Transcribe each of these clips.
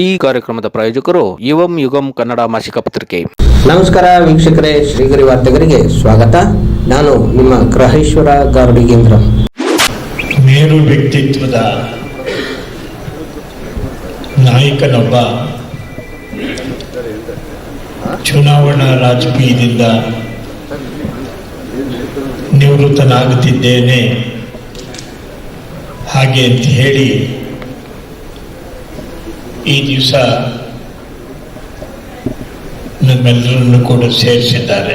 ಈ ಕಾರ್ಯಕ್ರಮದ ಪ್ರಾಯೋಜಕರು ಯುವಂ ಯುಗಂ ಕನ್ನಡ ಮಾಸಿಕ ಪತ್ರಿಕೆ. ನಮಸ್ಕಾರ ವೀಕ್ಷಕರೇ ಶ್ರೀಗರಿ ವಾರ್ತೆಗರಿಗೆ ಸ್ವಾಗತ. ನಾನು ನಿಮ್ಮ ಗ್ರಹೇಶ್ವರ ಗಾರ್ಡಿಗೇಂದ್ರ ಮೇರು ವ್ಯಕ್ತಿತ್ವದ ನಾಯಕನೊಬ್ಬ ಚುನಾವಣಾ ರಾಜಕೀಯದಿಂದ ನಿವೃತ್ತನಾಗುತ್ತಿದ್ದೇನೆ. ಹಾಗೆ ಅಂತ ಹೇಳಿ ಈ ದಿವಸ ನಮ್ಮೆಲ್ಲರನ್ನು ಕೂಡ ಸೇರಿಸಿದ್ದಾರೆ.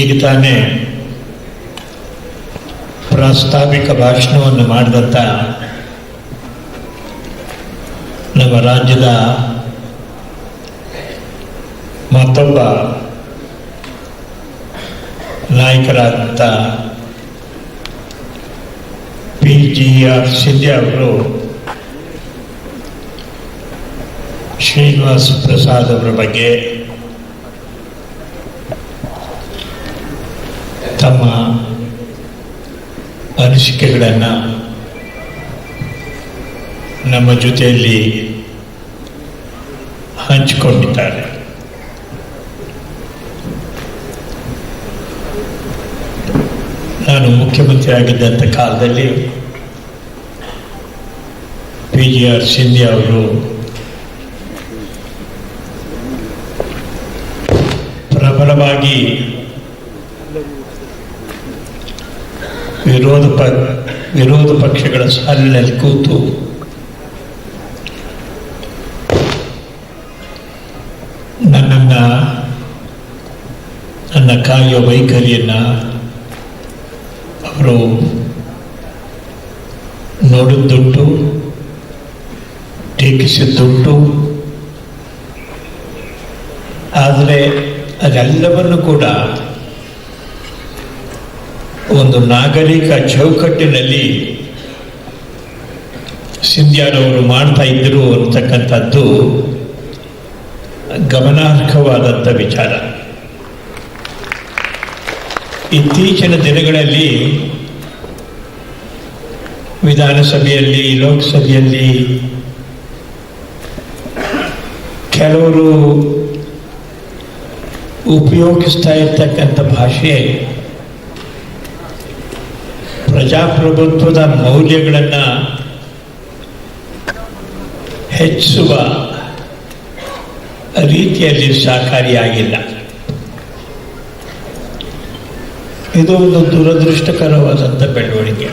ಈಗ ತಾನೇ ಪ್ರಾಸ್ತಾವಿಕ ಭಾಷಣವನ್ನು ಮಾಡಿದಂಥ ನಮ್ಮ ರಾಜ್ಯದ ಮತ್ತೊಬ್ಬ ನಾಯಕರಾದಂಥ ಪಿ ಜಿ ಆರ್ ಸಿಂಧ್ಯಾ ಅವರು ಶ್ರೀನಿವಾಸ್ ಪ್ರಸಾದ್ ಅವರ ಬಗ್ಗೆ ತಮ್ಮ ಅನಿಸಿಕೆಗಳನ್ನು ನಮ್ಮ ಜೊತೆಯಲ್ಲಿ ಹಂಚಿಕೊಂಡಿದ್ದಾರೆ. ನಾನು ಮುಖ್ಯಮಂತ್ರಿ ಆಗಿದ್ದಂಥ ಕಾಲದಲ್ಲಿ ಪಿ ಜಿ ಆರ್ ಸಿಂಧ್ಯಾ ಅವರು ಪ್ರಬಲವಾಗಿ ವಿರೋಧ ಪ, ವಿರೋಧ ಪಕ್ಷಗಳ ಸಾಲಿನಲ್ಲಿ ಕೂತು ನನ್ನನ್ನು, ನನ್ನ ಕಾಯುವ ವೈಖರಿಯನ್ನು ಅವರು ನೋಡಿದ್ದುಂಟು. ಟೀಕಿಸಿದ್ದುಂಟು ಆದರೆ ಅದೆಲ್ಲವನ್ನು ಕೂಡ ಒಂದು ನಾಗರಿಕ ಚೌಕಟ್ಟಿನಲ್ಲಿ ಸಿಂಧ್ಯಾರವರು ಮಾಡ್ತಾ ಇದ್ದರು ಅಂತಕ್ಕಂಥದ್ದು ಗಮನಾರ್ಹವಾದಂಥ ವಿಚಾರ. ಇತ್ತೀಚಿನ ದಿನಗಳಲ್ಲಿ ವಿಧಾನಸಭೆಯಲ್ಲಿ, ಲೋಕಸಭೆಯಲ್ಲಿ ಕೆಲವರು ಉಪಯೋಗಿಸ್ತಾ ಇರ್ತಕ್ಕಂಥ ಭಾಷೆ ಪ್ರಜಾಪ್ರಭುತ್ವದ ಮೌಲ್ಯಗಳನ್ನು ಹೆಚ್ಚಿಸುವ ರೀತಿಯಲ್ಲಿ ಸಹಕಾರಿಯಾಗಿಲ್ಲ. ಇದು ಒಂದು ದುರದೃಷ್ಟಕರವಾದಂಥ ಬೆಳವಣಿಗೆ.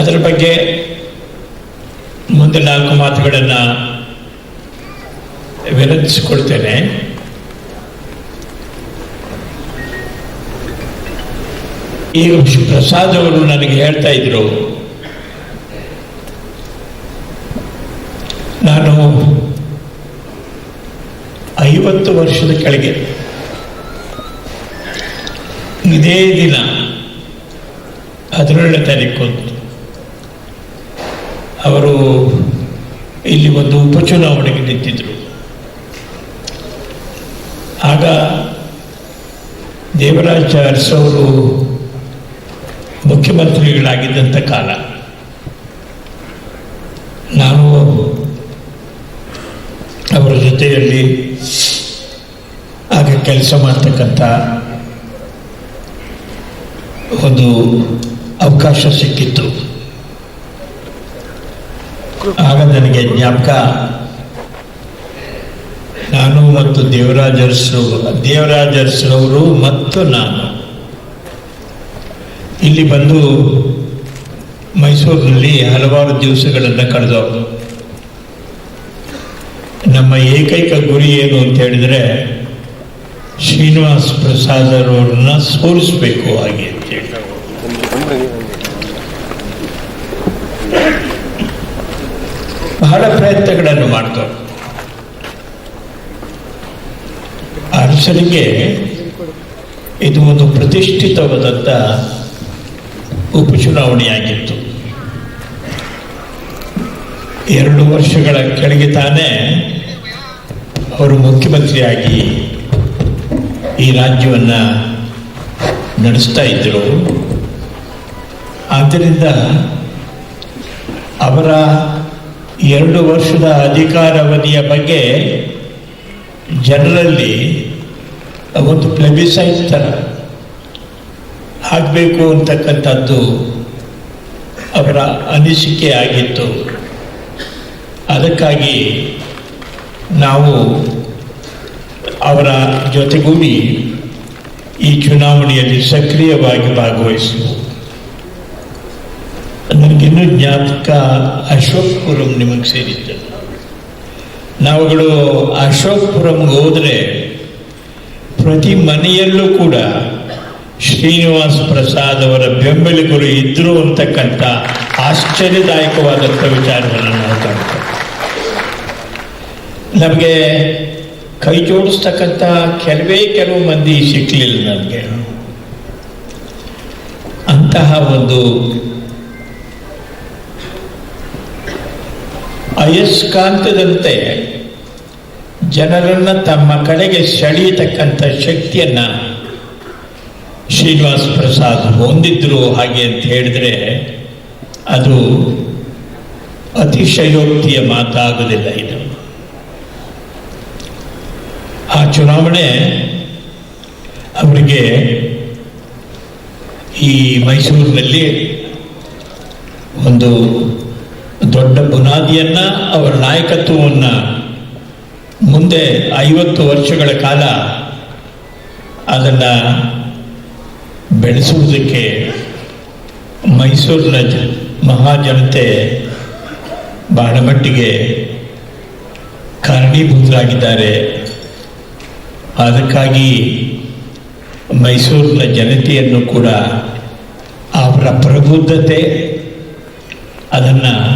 ಅದರ ಬಗ್ಗೆ ಮುಂದೆ ನಾಲ್ಕು ಮಾತುಗಳನ್ನು ವಿನಂತಿಸಿಕೊಳ್ತೇನೆ. ಈಗ ಪ್ರಸಾದ್ ಅವರು ನನಗೆ ಹೇಳ್ತಾ ಇದ್ರು, ನಾನು ಐವತ್ತು ವರ್ಷದ ಕೆಳಗೆ ಇದೇ ದಿನ ಹದಿನೇಳನೇ ತಾರೀಕು ಅವರು ಇಲ್ಲಿ ಒಂದು ಉಪಚುನಾವಣೆಗೆ ನಿಂತಿದ್ರು. ಆಗ ದೇವರಾಜ ಅರಸು ಅವರು ಮುಖ್ಯಮಂತ್ರಿಗಳಾಗಿದ್ದಂಥ ಕಾಲ. ನಾನು ಅವರ ಜೊತೆಯಲ್ಲಿ ಆಗ ಕೆಲಸ ಮಾಡ್ತಕ್ಕಂಥ ಒಂದು ಅವಕಾಶ ಸಿಕ್ಕಿತ್ತು. ಆಗ ನನಗೆ ಜ್ಞಾಪಕ. ನಾನು ಮತ್ತು ದೇವರಾಜರ್ಸು ದೇವರಾಜರ್ಸ್ರವರು ಮತ್ತು ನಾನು. ಇಲ್ಲಿ ಬಂದು ಮೈಸೂರಿನಲ್ಲಿ ಹಲವಾರು ದಿವಸಗಳನ್ನು ಕಳೆದವರು ನಮ್ಮ ಏಕೈಕ ಗುರಿ ಏನು ಅಂತ ಹೇಳಿದರೆ ಶ್ರೀನಿವಾಸ್ ಪ್ರಸಾದ್ ಅವರನ್ನ ಸೋಲಿಸಬೇಕು ಹಾಗೆ. ಬಹಳ ಪ್ರಯತ್ನಗಳನ್ನು ಮಾಡ್ತಾರೆ. ಅರಸನಿಗೆ ಇದು ಒಂದು ಪ್ರತಿಷ್ಠಿತವಾದಂಥ ಉಪಚುನಾವಣೆಯಾಗಿತ್ತು. ಎರಡು ವರ್ಷಗಳ ಕೆಳಗೆ ತಾನೇ ಅವರು ಮುಖ್ಯಮಂತ್ರಿಯಾಗಿ ಈ ರಾಜ್ಯವನ್ನು ನಡೆಸ್ತಾ ಇದ್ದರು. ಆದ್ದರಿಂದ ಅವರ ಎರಡು ವರ್ಷದ ಅಧಿಕಾರಾವಧಿಯ ಬಗ್ಗೆ ಜನರಲ್ಲಿ ಒಂದು ಪ್ಲೆಬಿಸೈಟ್ ಥರ ಆಗಬೇಕು ಅಂತಕ್ಕಂಥದ್ದು ಅವರ ಅನಿಸಿಕೆ ಆಗಿತ್ತು. ಅದಕ್ಕಾಗಿ ನಾವು ಅವರ ಜೊತೆಗೂಡಿ ಈ ಚುನಾವಣೆಯಲ್ಲಿ ಸಕ್ರಿಯವಾಗಿ ಭಾಗವಹಿಸಿದೆವು ನನಗಿನ್ನೂ ಜ್ಞಾಪಕ ಅಶೋಕ್ಪುರಂ ನಿಮಗೆ ಸೇರಿದ್ದು. ನಾವುಗಳು ಅಶೋಕ್ಪುರಂಗೆ ಹೋದರೆ ಪ್ರತಿ ಮನೆಯಲ್ಲೂ ಕೂಡ ಶ್ರೀನಿವಾಸ್ ಪ್ರಸಾದ್ ಅವರ ಬೆಂಬಲಿಗರು ಇದ್ರು ಅಂತಕ್ಕಂಥ ಆಶ್ಚರ್ಯದಾಯಕವಾದಂಥ ವಿಚಾರವನ್ನು ನಾವು ಕಾಣ್ತೇವೆ. ನಮಗೆ ಕೈ ಜೋಡಿಸ್ತಕ್ಕಂಥ ಕೆಲವೇ ಕೆಲವು ಮಂದಿ ಸಿಕ್ಕಲಿಲ್ಲ ನನಗೆ ಅಂತಹ ಒಂದು ಅಯಸ್ಕಾಂತದಂತೆ ಜನರನ್ನು ತಮ್ಮ ಕಡೆಗೆ ಸೆಳೆಯತಕ್ಕಂಥ ಶಕ್ತಿಯನ್ನ ಶ್ರೀನಿವಾಸ ಪ್ರಸಾದ್ ಹೊಂದಿದ್ರು ಹಾಗೆ ಅಂತ ಹೇಳಿದ್ರೆ ಅದು ಅತಿಶಯೋಕ್ತಿಯ ಮಾತಾಗುವುದಿಲ್ಲ ಇದು. ಆ ಚುನಾವಣೆ ಅವರಿಗೆ ಈ ಮೈಸೂರಿನಲ್ಲಿ ಒಂದು ದೊಡ್ಡ ಬುನಾದಿಯನ್ನ, ಅವರ ನಾಯಕತ್ವವನ್ನು ಮುಂದೆ ಐವತ್ತು ವರ್ಷಗಳ ಕಾಲ ಅದನ್ನು ಬೆಳೆಸುವುದಕ್ಕೆ ಮೈಸೂರಿನ ಜ, ಮಹಾಜನತೆ ಬಹಳ ಮಟ್ಟಿಗೆ ಕಾರಣೀಭೂತರಾಗಿದ್ದಾರೆ. ಅದಕ್ಕಾಗಿ ಮೈಸೂರಿನ ಜನತೆಯನ್ನು ಕೂಡ ಅವರ ಪ್ರಬುದ್ಧತೆ, ಅದನ್ನು